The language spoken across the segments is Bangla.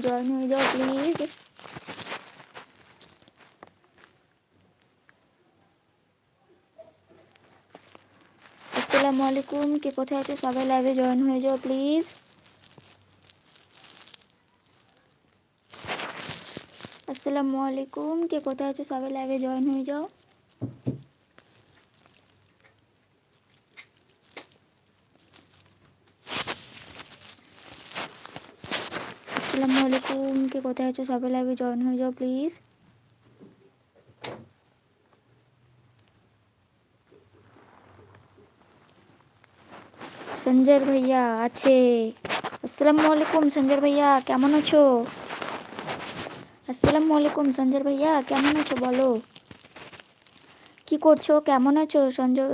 জয়েন হয়ে যাও প্লিজ আসসালামু আলাইকুম কে কোথায় আছো সবাই লাইভে জয়েন হয়ে যাও প্লিজ আসসালামু আলাইকুম কে কোথায় আছো সবাই লাইভে জয়েন হয়ে যাও আসসালামু আলাইকুম কে কোথায় আছো? সবাই লাইভে জয়েন হয়ে যাও প্লিজ সঞ্জয় ভাইয়া আছে। আসসালামু আলাইকুম সঞ্জয় ভাইয়া, কেমন আছো? আসসালামু আলাইকুম সঞ্জয় ভাইয়া, কেমন আছো বলো? কি করছ? কেমন আছো? সঞ্জয়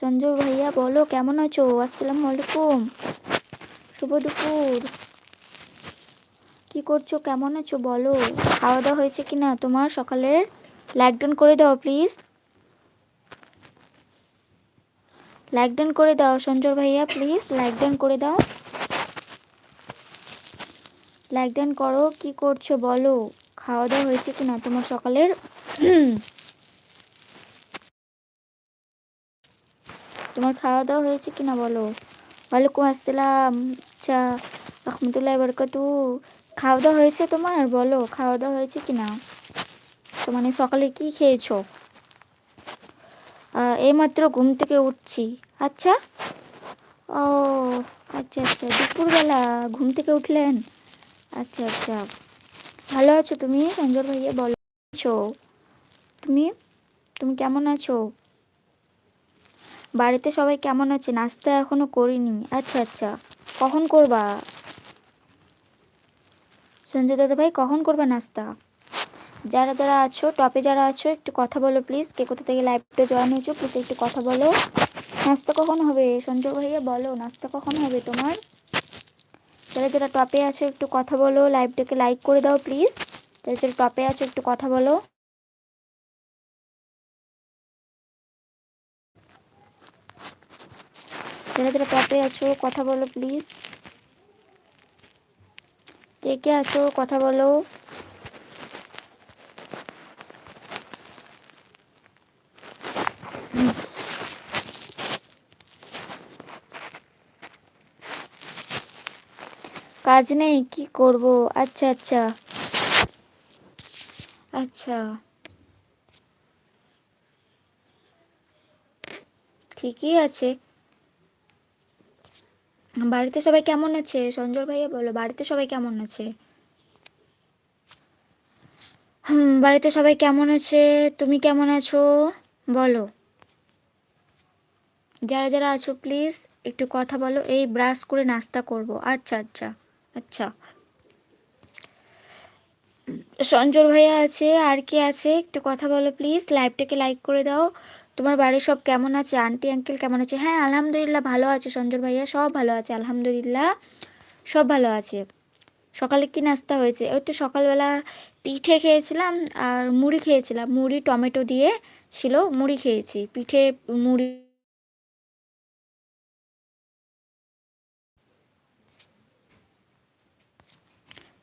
সঞ্জয় ভাইয়া বলো, কেমন আছো? আসসালামু আলাইকুম শুভ দুপুর। কি করছ? কেমন আছো? বলো। খাওয়া দাওয়া হয়েছে কি না তোমার সকালের লাইক ডাউন করে দাও প্লিজ লাইক ডাউন করে দাও সঞ্জয় ভাইয়া প্লিজ লাইক ডাউন করে দাও। লাইক ডাউন করো। কি করছ? বলো। খাওয়া দাওয়া হয়েছে কি না তোমার সকালের তোমার খাওয়া দাওয়া হয়েছে কি না বলো। ওয়ালাইকুম আসসালাম। আচ্ছা রহমতুল্লাহ বরকতু খাওয়া দাওয়া হয়েছে তোমার? বলো খাওয়া দাওয়া হয়েছে কি না তো মানে সকালে কি খেয়েছো? এইমাত্র ঘুম থেকে উঠছি। আচ্ছা? ও আচ্ছা আচ্ছা দুপুরবেলা ঘুম থেকে উঠলেন? আচ্ছা আচ্ছা। ভালো আছো তুমি? সঞ্জয় ভাইয়া, বলো আছো? তুমি? তুমি কেমন আছো? বাড়িতে সবাই কেমন আছে? নাস্তা এখনও করিনি। আচ্ছা আচ্ছা। কখন করবা? সঞ্জয় দাদা ভাই, কখন করবে নাস্তা? যারা যারা আছো, টপে যারা আছো, একটু কথা বলো প্লিজ কে কোথা থেকে লাইভটা জয়েন হয়েছো প্লিজ একটু কথা বলো। নাস্তা কখন হবে? সঞ্জয় ভাইয়া, বলো, নাস্তা কখন হবে তোমার? যারা যারা টপে আছো, একটু কথা বলো লাইভটাকে লাইক করে দাও প্লিজ যারা যারা টপে আছো, একটু কথা বলো। যারা যারা টপে আছো, কথা বলো প্লিজ কে কে আছো? কথা বলো। কাজ নেই কি করব? আচ্ছা আচ্ছা। আচ্ছা। ঠিকই আছে। বাড়িতে সবাই কেমন আছে? সঞ্জয় ভাইয়া বলো, বাড়িতে সবাই কেমন আছে? হুম, বাড়িতে সবাই কেমন আছে? তুমি কেমন আছো? বলো। যারা যারা আছো প্লিজ একটু কথা বলো, এই ব্রাশ করে নাস্তা করব। আচ্ছা আচ্ছা আচ্ছা। সঞ্জল ভাইয়া আছে, আর কি আছে? একটু কথা বলো প্লিজ লাইভটাকে লাইক করে দাও। তোমার বাড়ির সব কেমন আছে? আন্টি আঙ্কেল কেমন আছে? হ্যাঁ আলহামদুলিল্লাহ ভালো আছে সঞ্জয় ভাইয়া সব ভালো আছে, আলহামদুলিল্লাহ সব ভালো আছে। সকালে কি নাস্তা হয়েছে? ওই তো সকালবেলা পিঠে খেয়েছিলাম আর মুড়ি খেয়েছিলাম। মুড়ি, টমেটো দিয়ে ছিল, মুড়ি খেয়েছি। পিঠে মুড়ি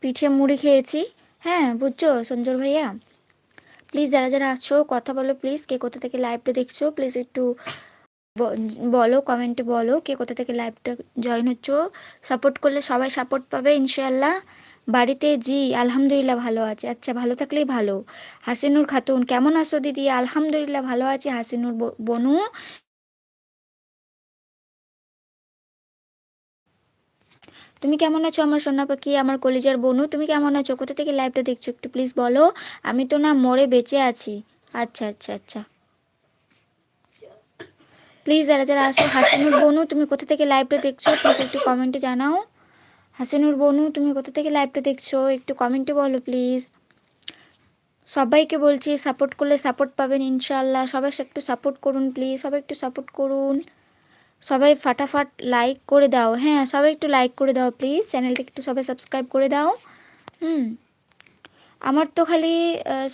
পিঠে মুড়ি খেয়েছি। হ্যাঁ বুঝছ সঞ্জয় ভাইয়া? প্লিজ যারা যারা আছো, কথা বলো প্লিজ কে কোথা থেকে লাইভটা দেখছ প্লিজ একটু বলো কমেন্টে বলো, কে কোথা থেকে লাইভটা জয়েন হচ্ছো। সাপোর্ট করলে সবাই সাপোর্ট পাবে ইনশাল্লাহ বাড়িতে জি, আলহামদুলিল্লাহ ভালো আছে। আচ্ছা ভালো থাকলেই ভালো। হাসিনুর খাতুন, কেমন আছো দিদি? আলহামদুলিল্লাহ ভালো আছে। হাসিনুর বনু তুমি কেমন আছো আমার সোনা পাখি, আমার কলিজার বনু? তুমি কেমন আছো? কোথা থেকে লাইভটা দেখছ একটু প্লিজ বলো। আমি তো না মরে বেঁচে আছি। আচ্ছা আচ্ছা আচ্ছা। প্লিজ যারা যারা আসো হাসিনুর বনু, তুমি কোথা থেকে লাইভটা দেখছ? প্লিজ একটু কমেন্টে জানাও। হাসিনুর বনু, তুমি কোথা থেকে লাইভটা দেখছ? একটু কমেন্টে বলো প্লিজ সবাইকে বলছি সাপোর্ট করলে সাপোর্ট পাবেন ইনশাল্লাহ সবাই একটু সাপোর্ট করুন প্লিজ সবাই একটু সাপোর্ট করুন। সবাই ফাটাফাট লাইক করে দাও। হ্যাঁ সবাই একটু লাইক করে দাও প্লিজ চ্যানেলটা একটু সবাই সাবস্ক্রাইব করে দাও। হুম। আমার তো খালি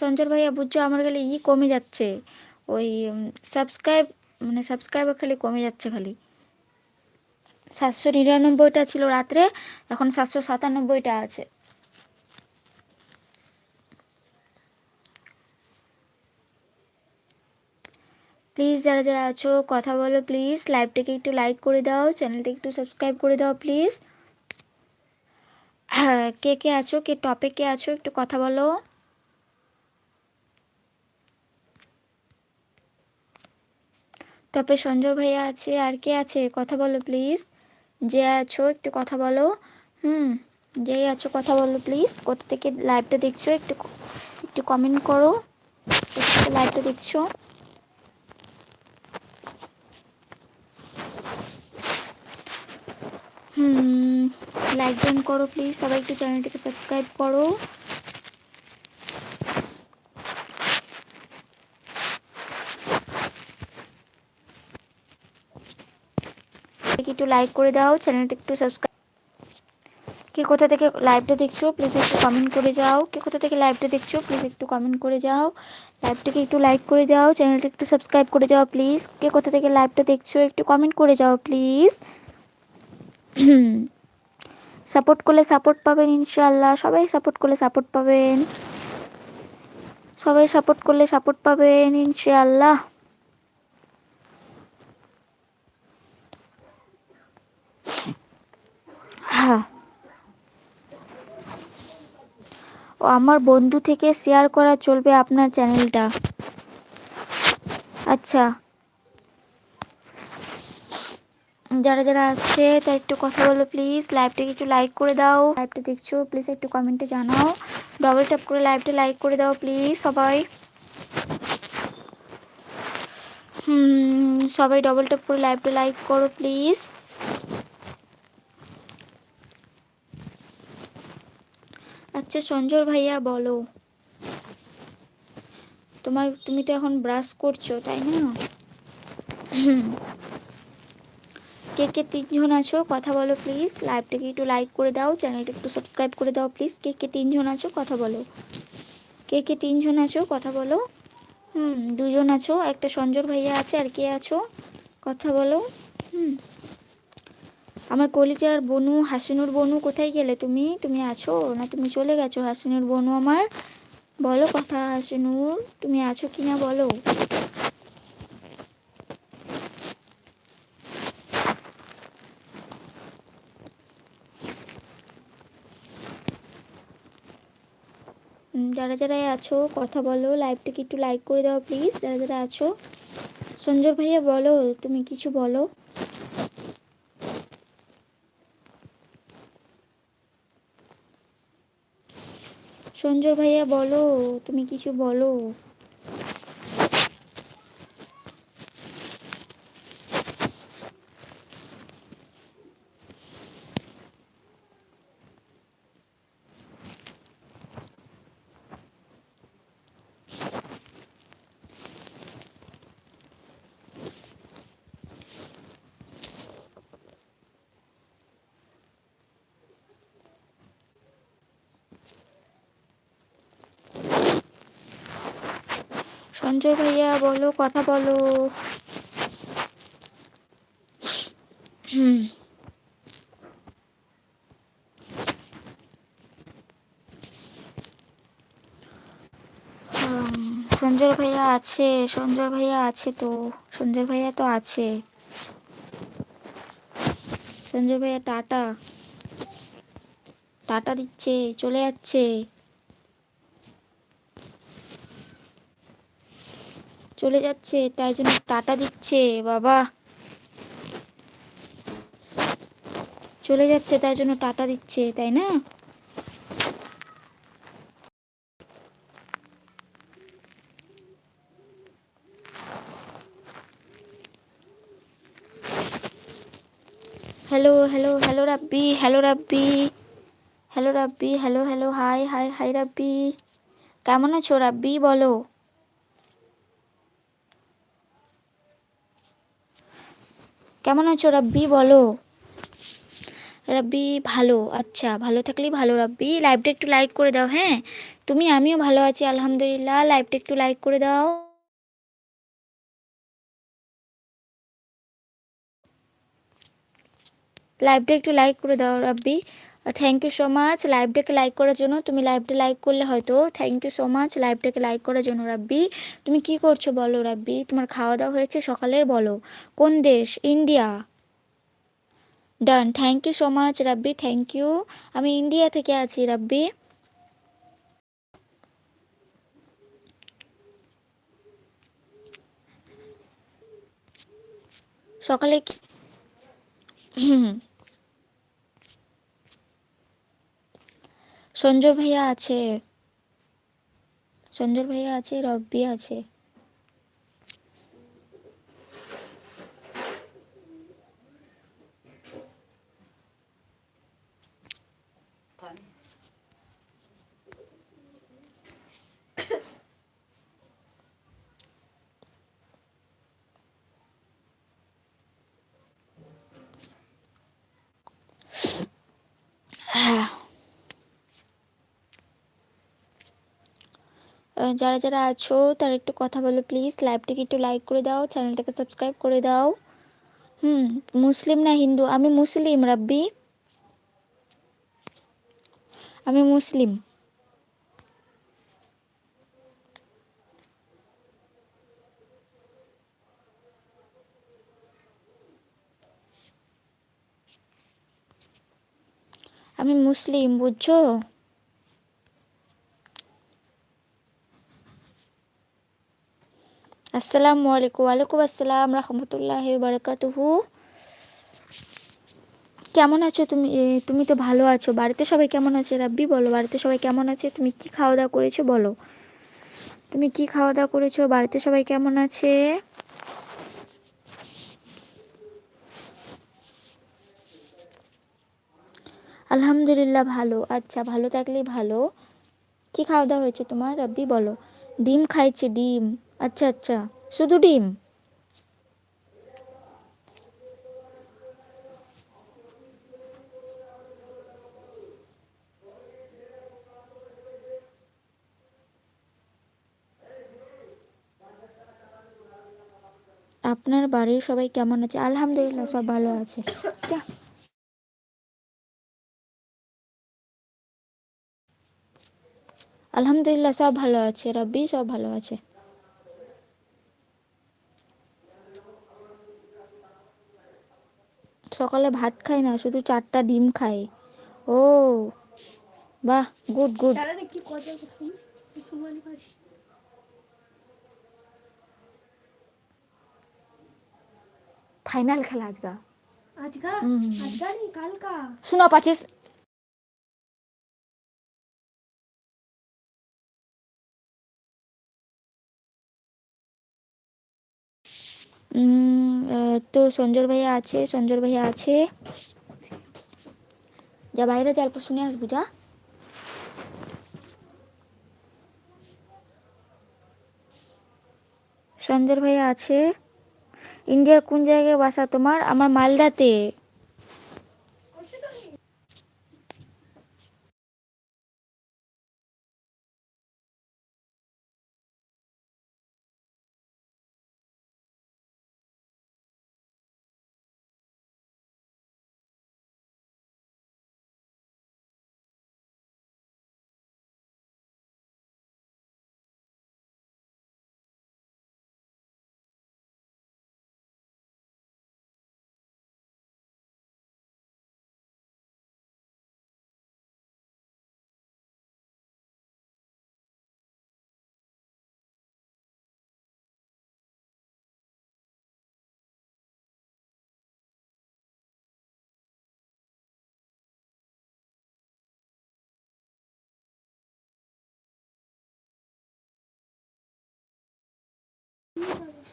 সঞ্জয় ভাইয়া বুঝছ, আমার খালি ই কমে যাচ্ছে। ওই সাবস্ক্রাইব মানে সাবস্ক্রাইবার খালি কমে যাচ্ছে খালি। সাতশো নিরানব্বইটা ছিল রাত্রে, এখন সাতশো সাতানব্বইটা আছে। প্লিজ যারা যারা আছো, কথা বলো প্লিজ লাইভটাকে একটু লাইক করে দাও চ্যানেলটা একটু সাবস্ক্রাইব করে দাও প্লিজ হ্যাঁ কে কে আছো, কে টপে কে আছো, একটু কথা বলো। টপে সঞ্জয় ভাইয়া আছে, আর কে আছে? কথা বলো প্লিজ যে আছো, একটু কথা বলো। হুম যেই আছো, কথা বলো প্লিজ কোথা থেকে লাইভটা দেখছ, একটু একটু কমেন্ট করো। লাইভটা দেখছ? লাইক ডান করো প্লিজ সবাই একটু চ্যানেলটিকে সাবস্ক্রাইব করো। একটু লাইক করে দাও চ্যানেলটা একটু সাবস্ক্রাইব কে কোথা থেকে লাইভটা দেখছ প্লিজ একটু কমেন্ট করে যাও। কে কোথা থেকে লাইভটা দেখছ প্লিজ একটু কমেন্ট করে যাও। লাইভটাকে একটু লাইক করে যাও চ্যানেলটা একটু সাবস্ক্রাইব করে যাও প্লিজ কে কোথা থেকে লাইভটা দেখছ, একটু কমেন্ট করে যাও প্লিজ সাপোর্ট করলে সাপোর্ট পাবেন ইনশাল্লাহ সবাই সাপোর্ট করলে সাপোর্ট পাবেন। সবাই সাপোর্ট করলে সাপোর্ট পাবেন ইনশাল্লাহ হ্যাঁ। ও আমার বন্ধু থেকে শেয়ার করা চলবে আপনার চ্যানেলটা। আচ্ছা। যারা যারা আছে, তার একটু কথা বলো প্লিজ লাইভটাকে একটু লাইক করে দাও। লাইভটা দেখছ প্লিজ একটু কমেন্টে জানাও। ডবল ট্যাপ করে লাইভটা লাইক করে দাও প্লিজ সবাই। সবাই ডবল ট্যাপ করে লাইভটা লাইক করো প্লিজ আচ্ছা সঞ্জয় ভাইয়া বলো। তোমার, তুমি তো এখন ব্রাশ করছ, তাই না? কে কে তিনজন আছো, কথা বলো প্লিজ লাইভটাকে একটু লাইক করে দাও চ্যানেলটা একটু সাবস্ক্রাইব করে দাও প্লিজ কে কে তিনজন আছো, কথা বলো। কে কে তিনজন আছো, কথা বলো। হুম, দুজন আছো, একটা সঞ্জর ভাইয়া আছে আর কে আছো, কথা বলো। হুম। আমার কলিজার বনু, হাসিনুর বনু কোথায় গেলে তুমি? তুমি আছো না তুমি চলে গেছো? হাসিনুর বনু আমার। বলো কথা, হাসিনুর। তুমি আছো কি না বলো। যারা যারা আছো, কথা বলো লাইভটাকে একটু লাইক করে দাও প্লিজ যারা যারা আছো সঞ্জয় ভাইয়া বলো, তুমি কিছু বলো। সঞ্জয় ভাইয়া বলো, তুমি কিছু বলো। সঞ্জয় ভাইয়া, বলো, কথা বলো। সঞ্জয় ভাইয়া আছে, সঞ্জয় ভাইয়া আছে তো, সঞ্জয় ভাইয়া তো আছে। সঞ্জয় ভাইয়া টাটা। টাটা দিচ্ছে, চলে যাচ্ছে। চলে যাচ্ছে, তাই জন্য টাটা দিচ্ছে, বাবা। চলে যাচ্ছে, তাই জন্য টাটা দিচ্ছে, তাই না? Hello hello hello Rabbi hello Rabbi. Hello Rabbi hello hello hi hi hi Rabbi. কেমন আছো রাব্বি, বলো। কেমন আছো রাব্বি? বলো। রাব্বি, ভালো। আচ্ছা ভালো থাকলেই ভালো রাব্বি। লাইভটা একটু লাইক করে দাও হ্যাঁ? তুমি, আমিও ভালো আছি, আলহামদুলিল্লাহ। লাইভটা একটু লাইক করে দাও। লাইভটা একটু লাইক করে দাও Rabbi. Thank you so much লাইভটাকে লাইক করার জন্য। তুমি লাইভটা লাইক করলে হয়তো থ্যাংক ইউ সো মাচ লাইভটাকে লাইক করার জন্য রাব্বি। তুমি কি করছ বলো রাব্বি? তোমার খাওয়া দাওয়া হয়েছে সকালের বলো। কোন দেশ? India. Done thank you so much Rabbi thank you আমি ইন্ডিয়া থেকে আছি রাব্বি। সকালে কি সঞ্জয় ভাইয়া আছে। সঞ্জয় ভাইয়া আছে রব্বি আছে। যারা যারা আছো, তারা একটু কথা বলো প্লিজ লাইভটিকে একটু লাইক করে দাও চ্যানেলটাকে সাবস্ক্রাইব করে দাও। হুম, মুসলিম না হিন্দু? আমি মুসলিম, রাব্বি। আমি মুসলিম। আমি মুসলিম, বুঝছ? আসসালামু আলাইকুম ওয়ালাইকুম আসসালাম রহমতুল্লাহ বারকাতুহু কেমন আছো তুমি? তুমি তো ভালো আছো। বাড়িতে সবাই কেমন আছে রাব্বি? বলো, বাড়িতে সবাই কেমন আছে? তুমি কি খাওয়া দাওয়া করেছ? বলো। তুমি কি খাওয়া দাওয়া করেছ? বাড়িতে সবাই কেমন আছে? আলহামদুলিল্লাহ, ভালো। আচ্ছা ভালো থাকলেই ভালো। কি খাওয়া দাওয়া হয়েছে তোমার? রাব্বি, বলো। ডিম খাইছে, ডিম। আচ্ছা আচ্ছা। শুধু ডিম? আপনার বাড়ির সবাই কেমন আছে? আলহামদুলিল্লাহ, সব ভালো আছে। আলহামদুলিল্লাহ, সব ভালো আছে, রব্বি সব ভালো আছে। সকালে ভাত খাই না শুধু চারটা ডিম খাই। ও বাহ গুড গুড ফাইনাল খেলা আজকা আজকা আজকা নেই কালকা। শুনো পাচ্ছিস তো সঞ্জর ভাইয়া আছে সঞ্জর ভাইয়া আছে। যা বাইরে যা, অল্প শুনে আসব, যা। সঞ্জর ভাইয়া আছে। ইন্ডিয়ার কোন জায়গায় বাসা তোমার? আমার মালদাতে।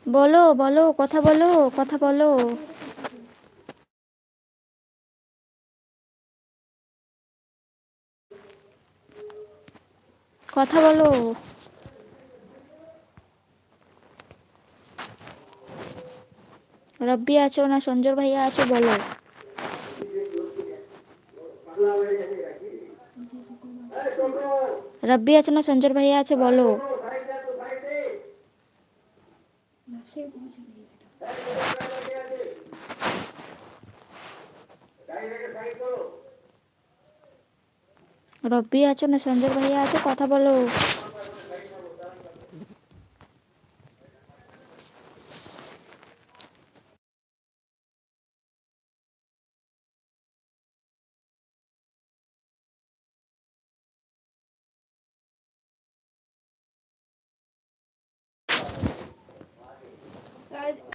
বলো বলো, কথা বলো কথা বলো। কথা বলো। রব্বি আছো না সঞ্জয় ভাইয়া আছো, বলো। রব্বি আছো না সঞ্জয় ভাইয়া আছে, বলো। রব্বি আছো না সঞ্জয় ভাইয়া আছে কথা বলো